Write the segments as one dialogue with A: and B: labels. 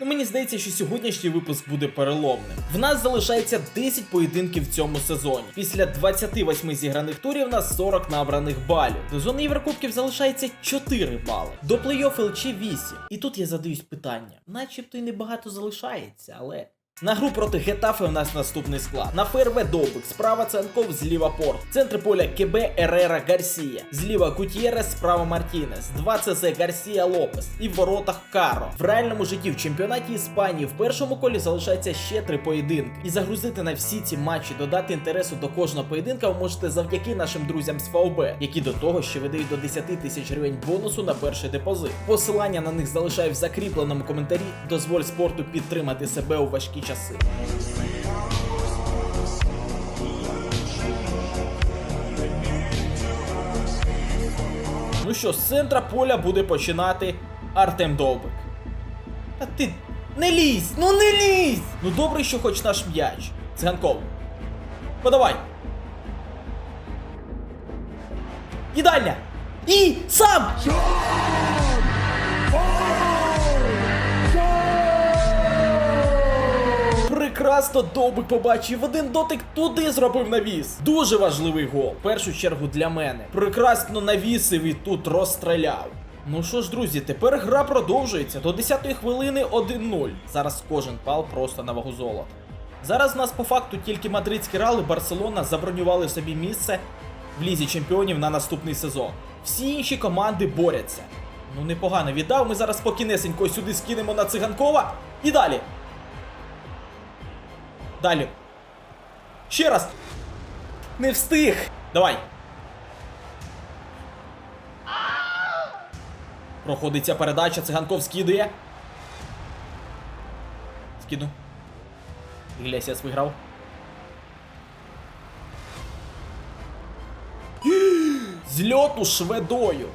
A: Ну, мені здається, що сьогоднішній випуск буде переломним. В нас залишається 10 поєдинків в цьому сезоні. Після 28 зіграних турів на 40 набраних балів. До зони Єврокубків залишається 4 бали. До плей-офф ЛЧ 8. І тут я задаюсь питання: начебто й небагато залишається, але. На гру проти Гетафи у нас наступний склад. На ФРВ Довбик, справа Ценков, зліва Порт. Центр поля КБ Ерера Гарсія. Зліва Гутєрес, справа Мартінес. 2 ЦЗ Гарсія Лопес. І в воротах Каро. В реальному житті в чемпіонаті Іспанії в першому колі залишається ще три поєдинки. І загрузити на всі ці матчі, додати інтересу до кожного поєдинка ви можете завдяки нашим друзям з ФАОБ, які до того ще видають до 10 тисяч гривень бонусу на перший депозит. Посилання на них залишаю в закріпленому коментарі. Дозволь спорту підтримати себе у важкі часи. Ну що, з центра поля буде починати Артем Довбик. А ти не лізь! Ну не лізь! Ну добре, що хоч наш м'яч. Циганков. Подавай. І дальня. І сам! Прекрасно Довбик побачив один дотик туди зробив навіс. Дуже важливий гол. В першу чергу для мене. Прекрасно навісив і тут розстріляв. Ну що ж, друзі, тепер гра продовжується. До 10-ї хвилини 1-0. Зараз кожен пал просто на вагу золота. Зараз в нас по факту тільки мадридський Реал і Барселона забронювали собі місце в лізі чемпіонів на наступний сезон. Всі інші команди борються. Ну непогано віддав. Ми зараз спокійнесенько сюди скинемо на циганкова. І далі. Далі. Ще раз. Не встиг. Давай. Проходиться передача, циганков скидує. Скину. Іглесіас виграв. Зльоту шведою.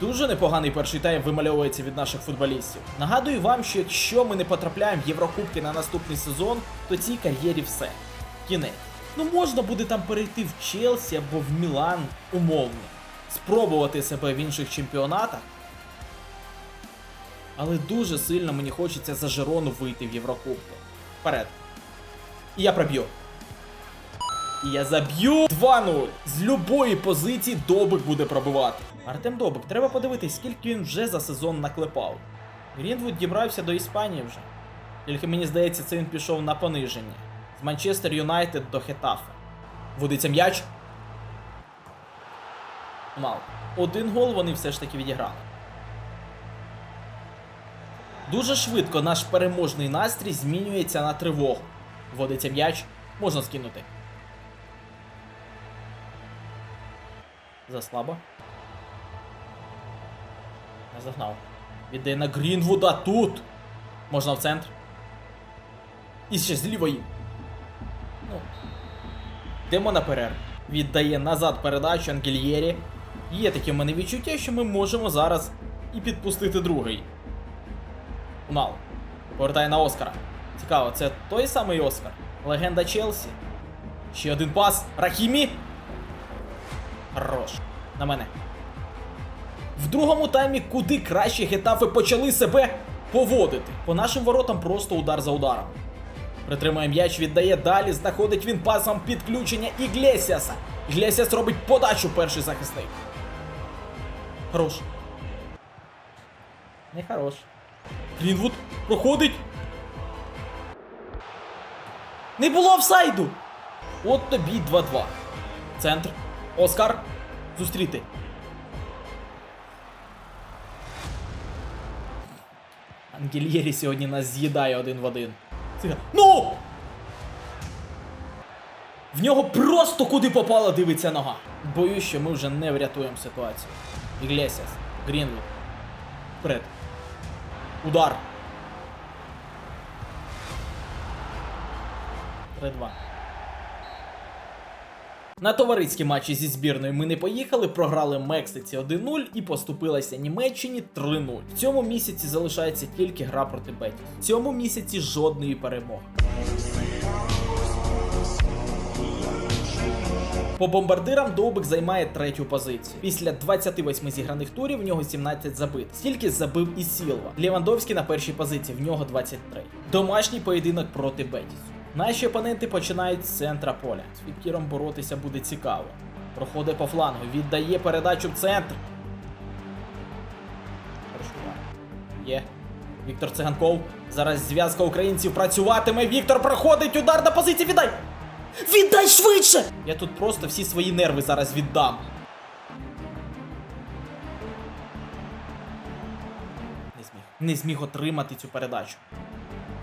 A: Дуже непоганий перший тайм вимальовується від наших футболістів. Нагадую вам, що якщо ми не потрапляємо в Єврокубки на наступний сезон, то цій кар'єрі все. Кінець. Ну можна буде там перейти в Челсі або в Мілан умовно, спробувати себе в інших чемпіонатах. Але дуже сильно мені хочеться за Жерону вийти в Єврокубки. Вперед. І я проб'ю. І я заб'ю 2-0. З любої позиції Добик буде пробивати. Артем Добик, треба подивитись, скільки він вже за сезон наклепав. Грінвуд дібрався до Іспанії вже. Тільки мені здається, це він пішов на пониження. З Манчестер Юнайтед до Хетафа. Водиться м'яч. Мало. Один гол вони все ж таки відіграли. Дуже швидко наш переможний настрій змінюється на тривогу. Водиться м'яч, можна скинути. Заслабо. Загнав. Віддає на Грінвуда тут. Можна в центр. І ще з лівої. Ну. Йдемо на перерву. Віддає назад передачу Ангельєрі. Є таке в мене відчуття, що ми можемо зараз і підпустити другий. Унал. Повертає на Оскара. Цікаво, це той самий Оскар. Легенда Челсі. Ще один пас. Рахімі. Хорош. На мене. В другому таймі куди краще гетафи почали себе поводити. По нашим воротам просто удар за ударом. Притримує м'яч, віддає далі, знаходить він пасом підключення Іглесіаса. Іглесіас робить подачу перший захисник. Хорош. Не хорош. Грінвуд проходить. Не було офсайду! От тобі 2-2. Центр. Оскар. Зустріти. Ангельєрі сьогодні нас з'їдає один в один. Ну! В нього просто куди попала дивиться нога. Боюсь, що ми вже не врятуємо ситуацію. Іглесіас. Грінвуд. Вперед. Удар. 3-2. На товариські матчі зі збірною ми не поїхали, програли Мексиці 1-0 і поступилася Німеччині 3-0. В цьому місяці залишається тільки гра проти Бетіс. В цьому місяці жодної перемоги. По бомбардирам Довбик займає третю позицію. Після 28 зіграних турів в нього 17 забит. Стільки забив і Сілва. Лівандовський на першій позиції, в нього 23. Домашній поєдинок проти Бетісу. Наші опоненти починають з центра поля. З Фікіром боротися буде цікаво. Проходить по флангу, віддає передачу в центр. Є. Віктор Циганков. Зараз зв'язка українців працюватиме. Віктор проходить удар на позиції. Віддай! Віддай швидше! Я тут просто всі свої нерви зараз віддам. Не зміг. Не зміг отримати цю передачу.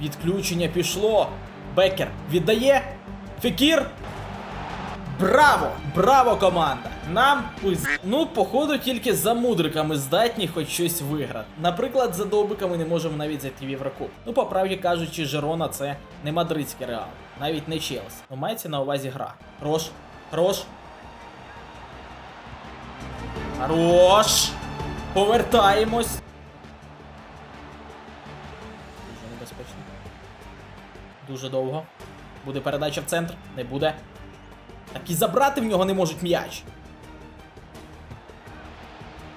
A: Відключення пішло. Бекер віддає. Фекір. Браво! Браво, команда! Нам пиз... Ну, походу, тільки за мудриками здатні хоч щось виграти. Наприклад, за довбиками не можемо навіть зайти в Єврокуб. Ну, по правді кажучи, Жерона це не мадридський реал, навіть не Челсі. Ну, мається на увазі гра. Хорош, хорош. Хорош! Повертаємось. Дуже небезпечно. Дуже довго. Буде передача в центр? Не буде. Так і забрати в нього не можуть м'яч.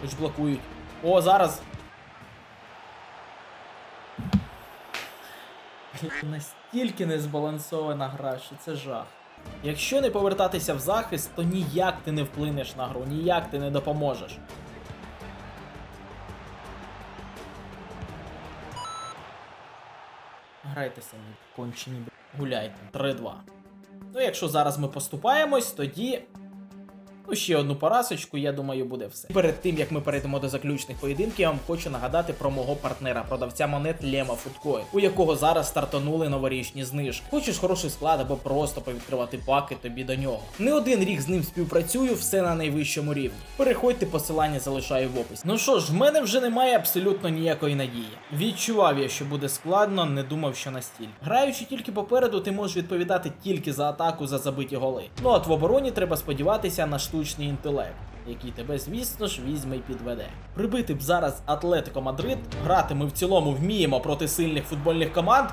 A: Хоч блокують. О, зараз. Настільки незбалансована гра, що це жах. Якщо не повертатися в захист, то ніяк ти не вплинеш на гру, ніяк ти не допоможеш. Грайте самі, кончені гуляйте. 3-2. Ну, якщо зараз ми поступаємось, тоді. Ну, ще одну парасочку, я думаю, буде все. Перед тим як ми перейдемо до заключних поєдинків, я вам хочу нагадати про мого партнера, продавця монет Лема Фудкоін, у якого зараз стартанули новорічні знижки. Хочеш хороший склад або просто повідкривати паки тобі до нього. Не один рік з ним співпрацюю, все на найвищому рівні. Переходьте, посилання залишаю в описі. Ну що ж, в мене вже немає абсолютно ніякої надії. Відчував я, що буде складно, не думав, що настільки. Граючи тільки попереду, ти можеш відповідати тільки за атаку за забиті голи. Ну от в обороні треба сподіватися на штучний інтелект. Який тебе, звісно ж, візьме і підведе. Прибити б зараз Атлетико Мадрид, грати ми в цілому вміємо проти сильних футбольних команд.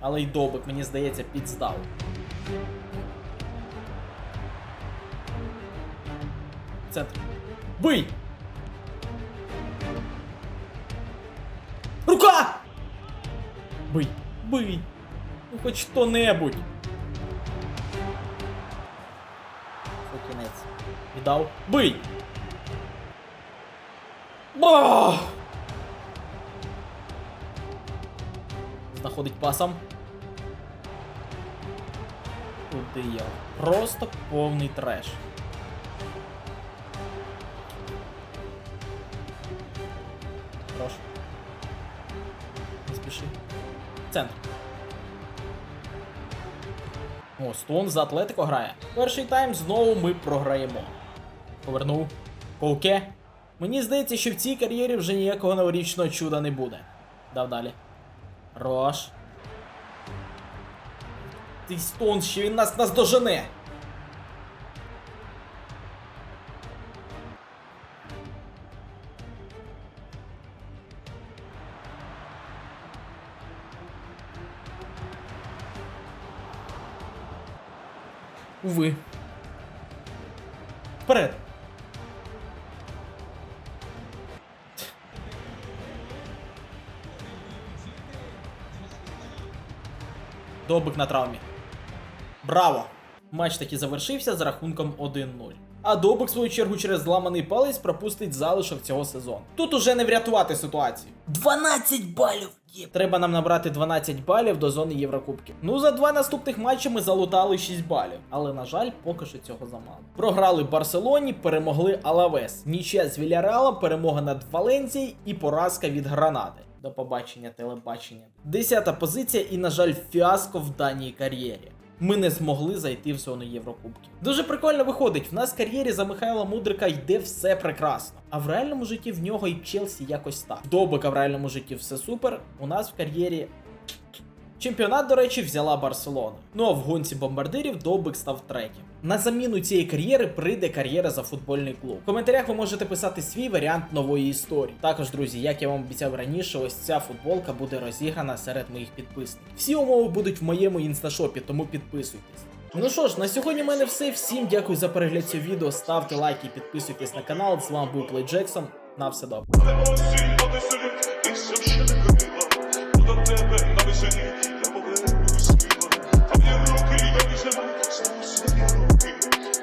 A: Але й добик, мені здається, підздав. Центр. Бий! Рука! Бий! Бий! Ну хоч хто-небудь! кінець. Віддав. Бий! Ба! Знаходить пасом. Туди я. Просто повний треш. Хорош. Не спіши. Центр. О, Стоун за Атлетико грає. Перший тайм знову ми програємо. Повернув. Коуке. Мені здається, що в цій кар'єрі вже ніякого новорічного чуда не буде. Дав далі. Рош. Ти стон, що він нас наздожене. Уви. Вперед. Добик на травмі. Браво! Матч таки завершився з рахунком 1-0. А Добик, в свою чергу, через зламаний палець пропустить залишок цього сезону. Тут уже не врятувати ситуацію. 12 балів! Треба нам набрати 12 балів до зони Єврокубків. Ну, за два наступних матчі ми залутали 6 балів. Але, на жаль, поки що цього замало. Програли Барселоні, перемогли Алавес. Нічия з Віляреалом, перемога над Валенцією і поразка від Гранати. До побачення, телебачення. Десята позиція і, на жаль, фіаско в даній кар'єрі. Ми не змогли зайти в зону Єврокубків. Дуже прикольно виходить. В нас в кар'єрі за Михайла Мудрика йде все прекрасно. А в реальному житті в нього і Челсі якось так. Добика в реальному житті все супер. У нас в кар'єрі. Чемпіонат, до речі, взяла Барселона. Ну а в гонці бомбардирів Добик став третім. На заміну цієї кар'єри прийде кар'єра за футбольний клуб. В коментарях ви можете писати свій варіант нової історії. Також, друзі, як я вам обіцяв раніше, ось ця футболка буде розіграна серед моїх підписників. Всі умови будуть в моєму інсташопі, тому підписуйтесь. Ну що ж, на сьогодні в мене все. Всім дякую за перегляд цього відео. Ставте лайки, підписуйтесь на канал. З вами був Плей Джексон. На все добре.
B: І Jackson.